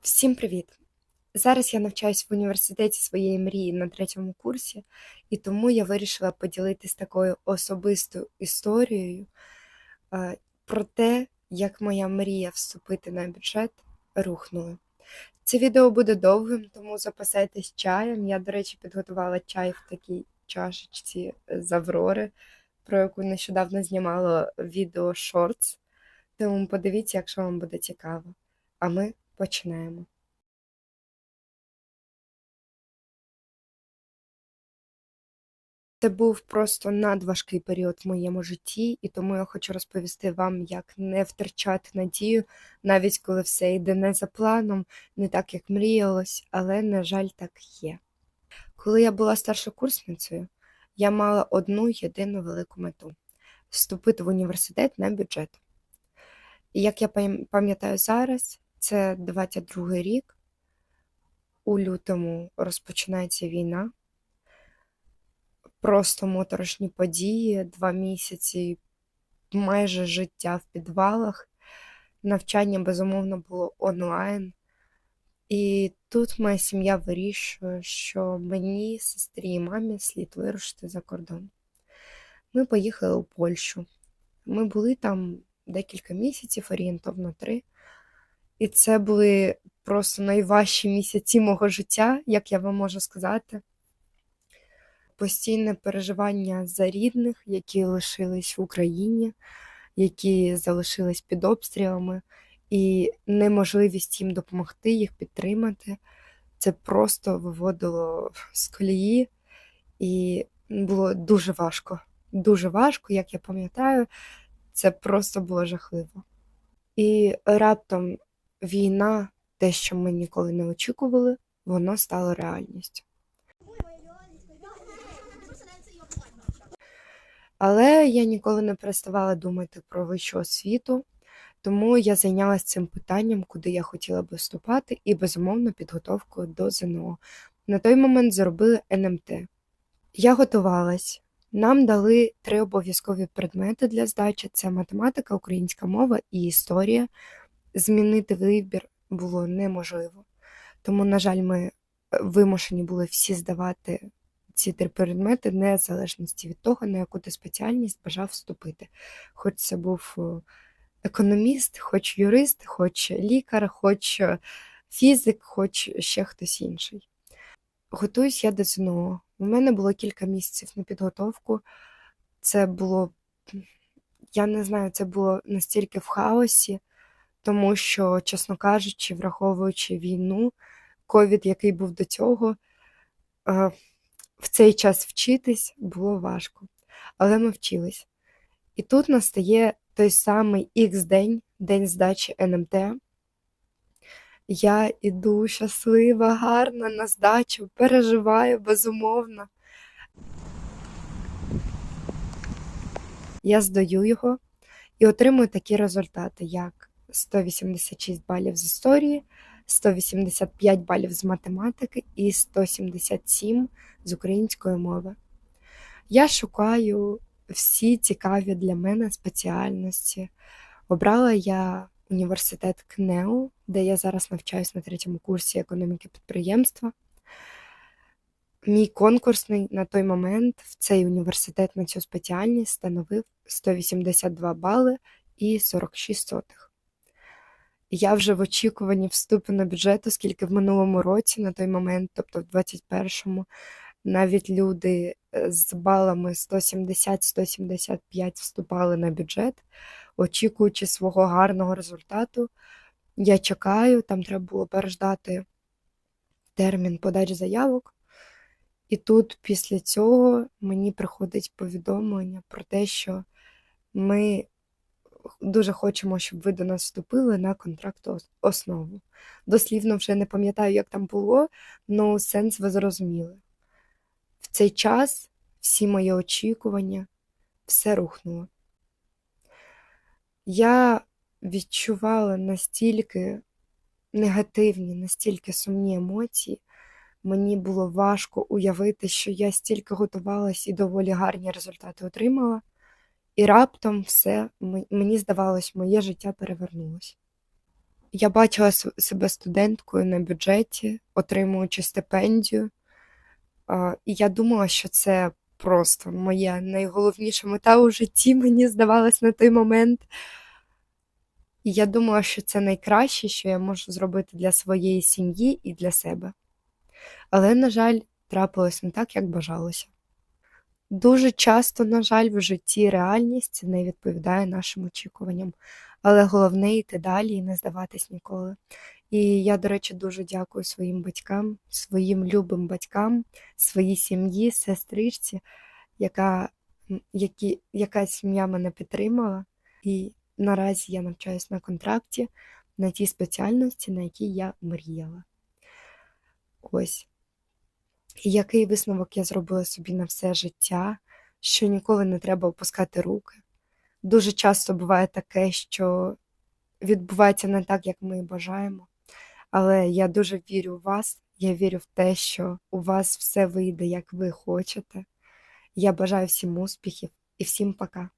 Всім привіт! Зараз я навчаюсь в університеті своєї мрії на третьому курсі, і тому я вирішила поділитись такою особистою історією про те, як моя мрія вступити на бюджет рухнула. Це відео буде довгим, тому запасайтесь чаєм. Я, до речі, підготувала чай в такій чашечці з Аврори, про яку нещодавно знімала відео шортс. Тому подивіться, якщо вам буде цікаво. А ми починаємо. Це був просто надважкий період в моєму житті, і тому я хочу розповісти вам, як не втрачати надію, навіть коли все йде не за планом, не так, як мріялось, але, на жаль, так є. Коли я була старшокурсницею, я мала одну єдину велику мету вступити в університет на бюджет. І як я пам'ятаю зараз, це 22 рік, у лютому розпочинається війна просто моторошні події, два місяці майже життя в підвалах. Навчання, безумовно, було онлайн. І тут моя сім'я вирішує, що мені, сестрі і мамі слід вирушити за кордон. Ми поїхали у Польщу. Ми були там декілька місяців, орієнтовно три. І це були просто найважчі місяці мого життя, як я вам можу сказати постійне переживання за рідних, які лишились в Україні, які залишились під обстрілами, і неможливість їм допомогти, їх підтримати. Це просто виводило з колії, і було дуже важко. Дуже важко, як я пам'ятаю, це просто було жахливо. І раптом війна, те, що ми ніколи не очікували, воно стало реальністю. Але я ніколи не переставала думати про вищу освіту, тому я зайнялася цим питанням, куди я хотіла би вступати, і безумовно підготовкою до ЗНО. На той момент зробили НМТ. Я готувалась. Нам дали три обов'язкові предмети для здачі: це математика, українська мова і історія. Змінити вибір було неможливо. Тому, на жаль, ми е, вимушені були всі здавати ці три предмети, незалежності від того, на яку ти спеціальність бажав вступити. Хоч це був економіст, хоч юрист, хоч лікар, хоч фізик, хоч ще хтось інший. Готуюсь я до ЗНО. У мене було кілька місяців на підготовку. Це було, я не знаю, це було настільки в хаосі, тому що, чесно кажучи, враховуючи війну, ковід, який був до цього, в цей час вчитись було важко, але ми вчились. І тут настає той самий х день, день здачі НМТ. Я іду щаслива, гарна на здачу, переживаю безумовно. Я здаю його і отримую такі результати, як 186 балів з історії, 185 балів з математики і 177 з української мови. Я шукаю всі цікаві для мене спеціальності. Обрала я університет КНЕУ, де я зараз навчаюся на третьому курсі економіки підприємства. Мій конкурсний на той момент в цей університет на цю спеціальність становив 182 бали і 46 сотих. Я вже в очікуванні вступу на бюджет, оскільки в минулому році, на той момент, тобто в 21-му, навіть люди е, з балами 170-175 вступали на бюджет, очікуючи свого гарного результату. Я чекаю, там треба було переждати термін подачі заявок. І тут після цього мені приходить повідомлення про те, що ми дуже хочемо, щоб ви до нас вступили на контракту основу. Дослівно вже не пам'ятаю, як там було, але сенс ви зрозуміли. В цей час всі мої очікування, все рухнуло. Я відчувала настільки негативні, настільки сумні емоції. Мені було важко уявити, що я стільки готувалась і доволі гарні результати отримала. І раптом все, мені здавалось, моє життя перевернулось. Я бачила себе студенткою на бюджеті, отримуючи стипендію. І я думала, що це просто моя найголовніша мета у житті, мені здавалось на той момент. І я думала, що це найкраще, що я можу зробити для своєї сім'ї і для себе. Але, на жаль, трапилось не так, як бажалося. Дуже часто, на жаль, в житті реальність не відповідає нашим очікуванням. Але головне йти далі і не здаватись ніколи. І я, до речі, дуже дякую своїм батькам, своїм любим батькам, своїй сім'ї, сестричці, яка, які, яка сім'я мене підтримала. І наразі я навчаюсь на контракті на тій спеціальності, на якій я мріяла. Ось. І який висновок я зробила собі на все життя, що ніколи не треба опускати руки. Дуже часто буває таке, що відбувається не так, як ми бажаємо. Але я дуже вірю в вас. Я вірю в те, що у вас все вийде, як ви хочете. Я бажаю всім успіхів і всім пока.